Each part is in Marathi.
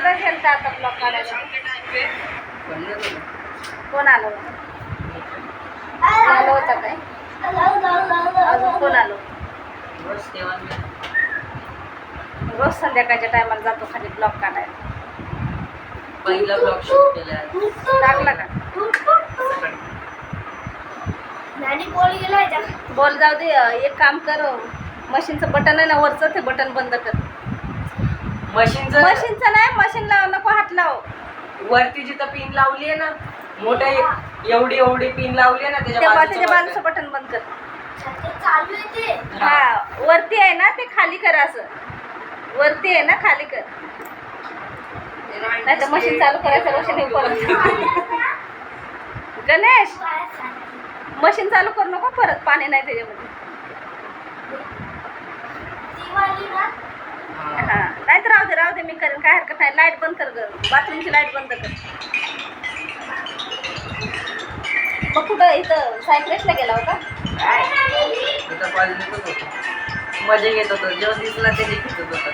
सुद्धा गेलता आता ब्लॉक काढायला कोण आलं आलं होतं काय? अजून कोण आलो रोज संध्याकाळच्या टायमाला जातो खाली ब्लॉक काढायला. पहिला ब्लॉग शूट केला. टाकला का? बोल जाऊ दे एक काम कर मशीनचं बटन आहे ना वरचं ते बटन बंद कर. मशीनचं मशीनचं नाही मशीन लाव नको हात लाव. वरती जिथं पिन लावली आहे ना मोठा एक एवढी एवढी पिन लावली आहे ना त्याच्या तेव्हा त्याच्या. बाजूचं बटन बंद कर. हा. वरती आहे ना ते खाली कर असं. वरती आहे ना खाली कर. नाही तर मशीन चालू करायचं मशीन परत गणेश मशीन चालू करू नको परत पाणी नाही त्याच्यामध्ये हा. हा नाही तर राहू दे राहू दे मी करेन. काय हरकत नाही. लाइट बंद कर ग. बाथरूमची लाइट बंद कर. मग कुठं इथं सायकलेसला गेला होता? मजा घेत होतो. जेव्हा दिसला ते लिखित होता.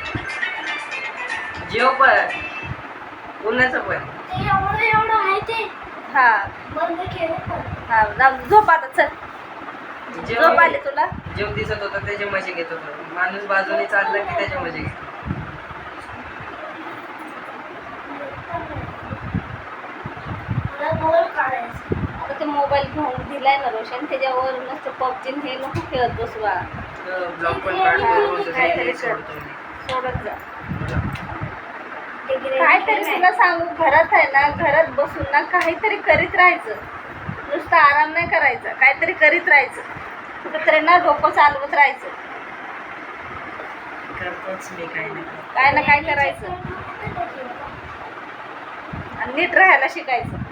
जेव पण. उन्हाचं पण. हा. हा जाऊ झोप आता चल. झोप आली तुला? जेव दिसत होता त्याचे मजे घेत होतो. माणूस बाजूने चालला की त्याच्या मजे घेत आता ते मोबाईल घेऊन दिलाय ना रोशन त्याच्यावर नुसतं पबजी हे नको खेळत बसवा ब्लॉग पण काढतो रोज काहीतरी reels कर. सोडतो मी. सोडत जा. काहीतरी तुला सांगू घरात आहे ना घरात बसून ना काहीतरी करीत राहायचं. नुसतं आराम नाही करायचा काहीतरी करीत राहायचं. कुठेतरी ना डोकं चालवत राहायचं. करतोच मी काही नाही काय ना काय करायचं. आणि नीट राहायला शिकायचं.